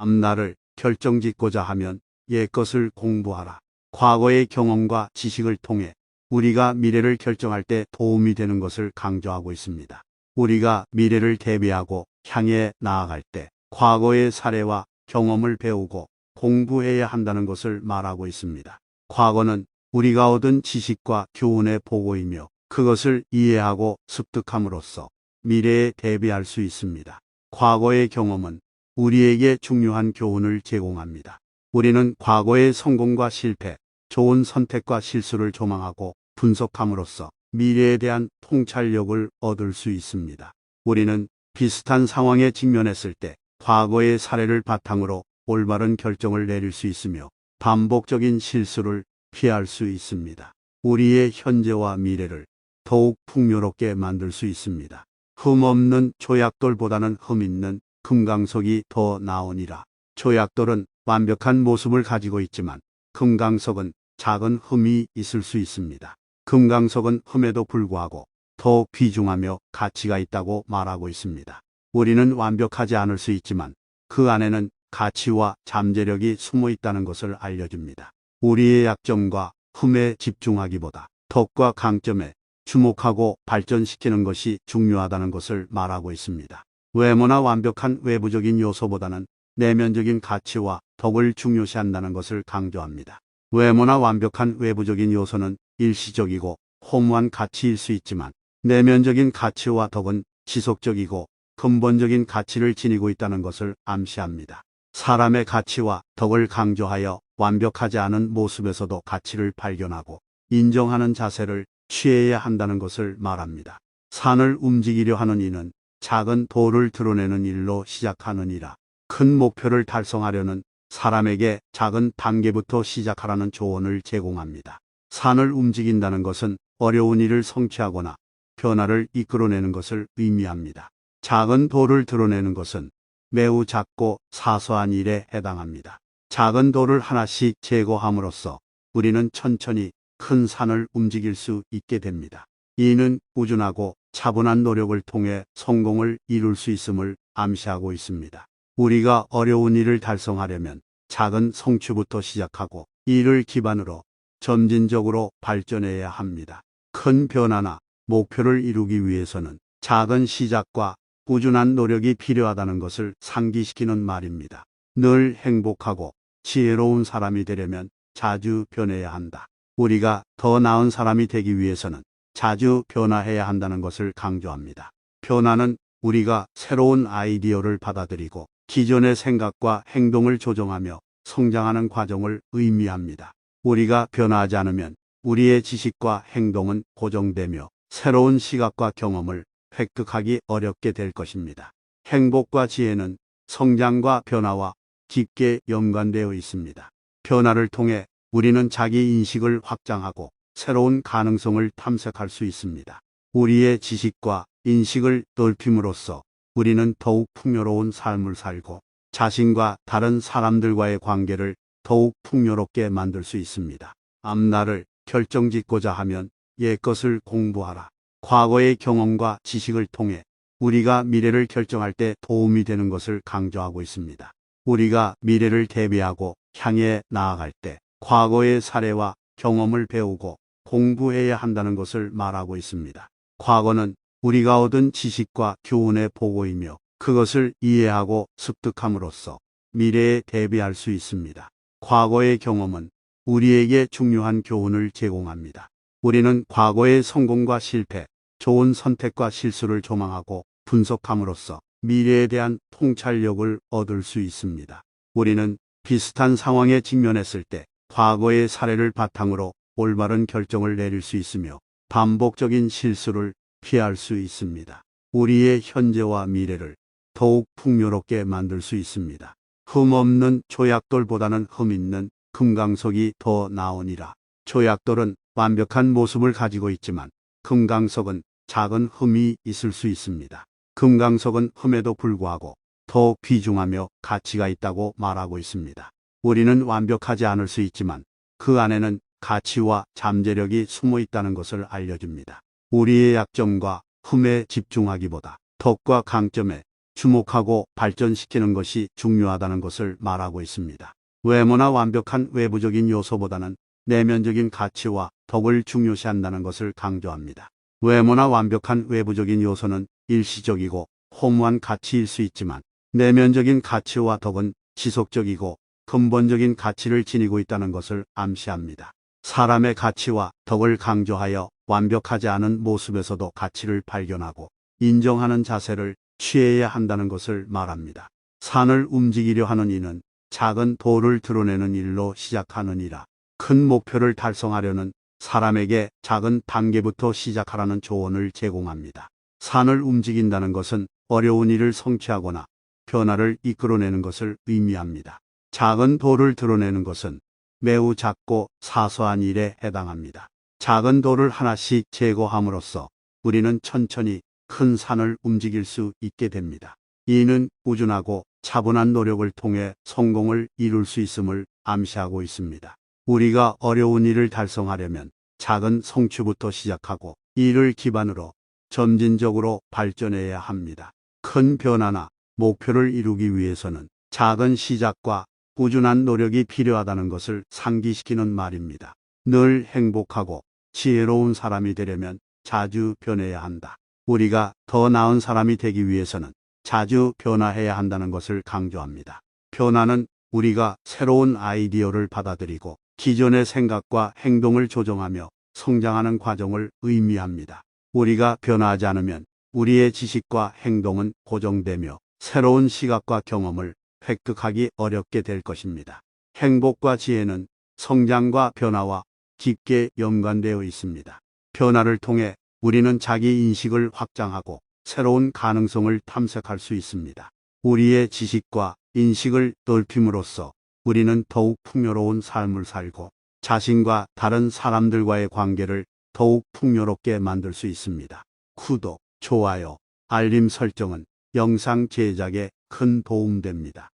앞날을 결정짓고자 하면 옛것을 공부하라. 과거의 경험과 지식을 통해 우리가 미래를 결정할 때 도움이 되는 것을 강조하고 있습니다. 우리가 미래를 대비하고 향해 나아갈 때 과거의 사례와 경험을 배우고 공부해야 한다는 것을 말하고 있습니다. 과거는 우리가 얻은 지식과 교훈의 보고이며 그것을 이해하고 습득함으로써 미래에 대비할 수 있습니다. 과거의 경험은 우리에게 중요한 교훈을 제공합니다. 우리는 과거의 성공과 실패, 좋은 선택과 실수를 조망하고 분석함으로써 미래에 대한 통찰력을 얻을 수 있습니다. 우리는 비슷한 상황에 직면했을 때 과거의 사례를 바탕으로 올바른 결정을 내릴 수 있으며 반복적인 실수를 피할 수 있습니다. 우리의 현재와 미래를 더욱 풍요롭게 만들 수 있습니다. 흠 없는 조약돌보다는 흠 있는 금강석이 더 나으니라. 조약돌은 완벽한 모습을 가지고 있지만 금강석은 작은 흠이 있을 수 있습니다. 금강석은 흠에도 불구하고 더 귀중하며 가치가 있다고 말하고 있습니다. 우리는 완벽하지 않을 수 있지만 그 안에는 가치와 잠재력이 숨어 있다는 것을 알려줍니다. 우리의 약점과 흠에 집중하기보다 덕과 강점에 주목하고 발전시키는 것이 중요하다는 것을 말하고 있습니다. 외모나 완벽한 외부적인 요소보다는 내면적인 가치와 덕을 중요시한다는 것을 강조합니다. 외모나 완벽한 외부적인 요소는 일시적이고 허무한 가치일 수 있지만 내면적인 가치와 덕은 지속적이고 근본적인 가치를 지니고 있다는 것을 암시합니다. 사람의 가치와 덕을 강조하여 완벽하지 않은 모습에서도 가치를 발견하고 인정하는 자세를 취해야 한다는 것을 말합니다. 산을 움직이려 하는 이는 작은 돌을 드러내는 일로 시작하느니라. 큰 목표를 달성하려는 사람에게 작은 단계부터 시작하라는 조언을 제공합니다. 산을 움직인다는 것은 어려운 일을 성취하거나 변화를 이끌어내는 것을 의미합니다. 작은 돌을 드러내는 것은 매우 작고 사소한 일에 해당합니다. 작은 돌을 하나씩 제거함으로써 우리는 천천히 큰 산을 움직일 수 있게 됩니다. 이는 꾸준하고 차분한 노력을 통해 성공을 이룰 수 있음을 암시하고 있습니다. 우리가 어려운 일을 달성하려면 작은 성취부터 시작하고 이를 기반으로 점진적으로 발전해야 합니다. 큰 변화나 목표를 이루기 위해서는 작은 시작과 꾸준한 노력이 필요하다는 것을 상기시키는 말입니다. 늘 행복하고 지혜로운 사람이 되려면 자주 변해야 한다. 우리가 더 나은 사람이 되기 위해서는 자주 변화해야 한다는 것을 강조합니다. 변화는 우리가 새로운 아이디어를 받아들이고 기존의 생각과 행동을 조정하며 성장하는 과정을 의미합니다. 우리가 변화하지 않으면 우리의 지식과 행동은 고정되며 새로운 시각과 경험을 획득하기 어렵게 될 것입니다. 행복과 지혜는 성장과 변화와 깊게 연관되어 있습니다. 변화를 통해 우리는 자기 인식을 확장하고 새로운 가능성을 탐색할 수 있습니다. 우리의 지식과 인식을 넓힘으로써 우리는 더욱 풍요로운 삶을 살고 자신과 다른 사람들과의 관계를 더욱 풍요롭게 만들 수 있습니다. 앞날을 결정짓고자 하면 옛것을 공부하라. 과거의 경험과 지식을 통해 우리가 미래를 결정할 때 도움이 되는 것을 강조하고 있습니다. 우리가 미래를 대비하고 향해 나아갈 때 과거의 사례와 경험을 배우고 공부해야 한다는 것을 말하고 있습니다. 과거는 우리가 얻은 지식과 교훈의 보고이며 그것을 이해하고 습득함으로써 미래에 대비할 수 있습니다. 과거의 경험은 우리에게 중요한 교훈을 제공합니다. 우리는 과거의 성공과 실패, 좋은 선택과 실수를 조망하고 분석함으로써 미래에 대한 통찰력을 얻을 수 있습니다. 우리는 비슷한 상황에 직면했을 때 과거의 사례를 바탕으로 올바른 결정을 내릴 수 있으며 반복적인 실수를 피할 수 있습니다. 우리의 현재와 미래를 더욱 풍요롭게 만들 수 있습니다. 흠 없는 조약돌보다는 흠 있는 금강석이 더 나으니라. 조약돌은 완벽한 모습을 가지고 있지만 금강석은 작은 흠이 있을 수 있습니다. 금강석은 흠에도 불구하고 더 귀중하며 가치가 있다고 말하고 있습니다. 우리는 완벽하지 않을 수 있지만 그 안에는 가치와 잠재력이 숨어 있다는 것을 알려줍니다. 우리의 약점과 흠에 집중하기보다 덕과 강점에 주목하고 발전시키는 것이 중요하다는 것을 말하고 있습니다. 외모나 완벽한 외부적인 요소보다는 내면적인 가치와 덕을 중요시한다는 것을 강조합니다. 외모나 완벽한 외부적인 요소는 일시적이고 허무한 가치일 수 있지만 내면적인 가치와 덕은 지속적이고 근본적인 가치를 지니고 있다는 것을 암시합니다. 사람의 가치와 덕을 강조하여 완벽하지 않은 모습에서도 가치를 발견하고 인정하는 자세를 취해야 한다는 것을 말합니다. 산을 움직이려 하는 이는 작은 돌을 드러내는 일로 시작하느니라. 큰 목표를 달성하려는 사람에게 작은 단계부터 시작하라는 조언을 제공합니다. 산을 움직인다는 것은 어려운 일을 성취하거나 변화를 이끌어내는 것을 의미합니다. 작은 돌을 드러내는 것은 매우 작고 사소한 일에 해당합니다. 작은 돌을 하나씩 제거함으로써 우리는 천천히 큰 산을 움직일 수 있게 됩니다. 이는 꾸준하고 차분한 노력을 통해 성공을 이룰 수 있음을 암시하고 있습니다. 우리가 어려운 일을 달성하려면 작은 성취부터 시작하고 이를 기반으로 점진적으로 발전해야 합니다. 큰 변화나 목표를 이루기 위해서는 작은 시작과 꾸준한 노력이 필요하다는 것을 상기시키는 말입니다. 늘 행복하고 지혜로운 사람이 되려면 자주 변해야 한다. 우리가 더 나은 사람이 되기 위해서는 자주 변화해야 한다는 것을 강조합니다. 변화는 우리가 새로운 아이디어를 받아들이고 기존의 생각과 행동을 조정하며 성장하는 과정을 의미합니다. 우리가 변화하지 않으면 우리의 지식과 행동은 고정되며 새로운 시각과 경험을 획득하기 어렵게 될 것입니다. 행복과 지혜는 성장과 변화와 깊게 연관되어 있습니다. 변화를 통해 우리는 자기 인식을 확장하고 새로운 가능성을 탐색할 수 있습니다. 우리의 지식과 인식을 넓힘으로써 우리는 더욱 풍요로운 삶을 살고 자신과 다른 사람들과의 관계를 더욱 풍요롭게 만들 수 있습니다. 구독, 좋아요, 알림 설정은 영상 제작에 큰 도움됩니다.